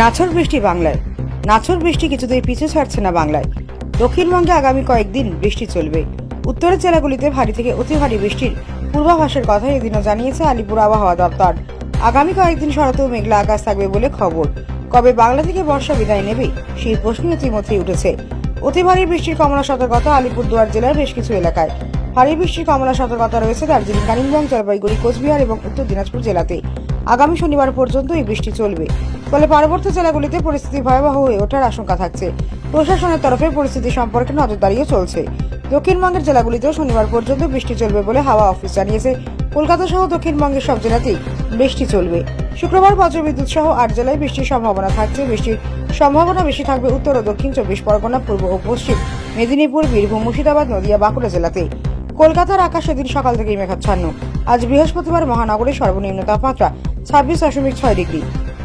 নাছর বৃষ্টি বাংলায়। নাছর বৃষ্টি কিছুতেই পিছু ছাড়ছে না বাংলায়। দক্ষিণবঙ্গে আগামী কয়েকদিন বৃষ্টি চলবে। উত্তরের জেলাগুলিতে ভারী থেকে অতি ভারী বৃষ্টির পূর্বাভাসের কথা এদিনও জানিয়েছে আলিপুর আবহাওয়া দপ্তর। আগামী কয়েকদিন শরতেও মেঘলা আকাশ থাকবে বলে খবর। কবে বাংলা থেকে বর্ষা বিদায় নেবে, সেই প্রশ্ন ইতিমধ্যেই উঠেছে। অতি ভারী বৃষ্টির কমলা সতর্কতা আলিপুরদুয়ার জেলার বেশ কিছু এলাকায়। ভারী বৃষ্টির কমলা সতর্কতা রয়েছে দার্জিলিং, কালিম্পং, জলপাইগুড়ি, কোচবিহার এবং উত্তর দিনাজপুর জেলাতে। আগামী শনিবার পর্যন্ত এই বৃষ্টি চলবে। ফলে পার্বত্য জেলাগুলিতে পরিস্থিতি ভয়াবহ হয়ে ওঠার আশঙ্কা থাকছে। প্রশাসনের তরফে পরিস্থিতি সম্পর্কে নজরদারিও চলছে। দক্ষিণবঙ্গের জেলাগুলিতেও শনিবার পর্যন্ত বৃষ্টি চলবে বলে হাওয়া অফিস জানিয়েছে। কলকাতা সহ দক্ষিণবঙ্গের সব জেলাতেই বৃষ্টি চলবে। শুক্রবার বজ্রবিদ্যুৎ সহ আট জেলায় বৃষ্টির সম্ভাবনা থাকছে। বৃষ্টির সম্ভাবনা বেশি থাকবে উত্তর ও দক্ষিণ চব্বিশ পরগনা, পূর্ব ও পশ্চিম মেদিনীপুর, বীরভূম, মুর্শিদাবাদ, নদিয়া, বাঁকুড়া জেলাতে। কলকাতার আকাশ সেদিন সকাল থেকেই মেঘাচ্ছন্ন। আজ বৃহস্পতিবার মহানগরে সর্বনিম্ন তাপমাত্রা ছাব্বিশ দশমিক ছয় ডিগ্রি।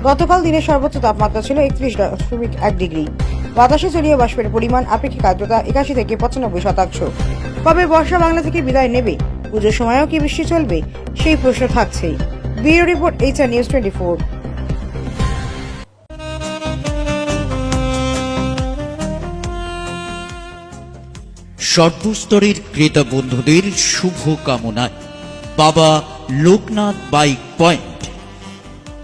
গতকাল দিনের সর্বোচ্চ তাপমাত্রা ছিল একত্রিশ দশমিক এক ডিগ্রি। বাতাসে জলীয় বাষ্পের পরিমাণ, আপেক্ষিক আর্দ্রতা একাশি থেকে পঁচানব্বই শতাংশ। কবে বর্ষা বাংলা থেকে বিদায় নেবে, পুজোর সময়ও কি বৃষ্টি চলবে, সেই প্রশ্ন থাকছেই। Bureau report, HR news twenty four. সর্বস্তরের ক্রেতা বন্ধুদের শুভ কামনায় বাবা লোকনাথ বাইক পয়েন্ট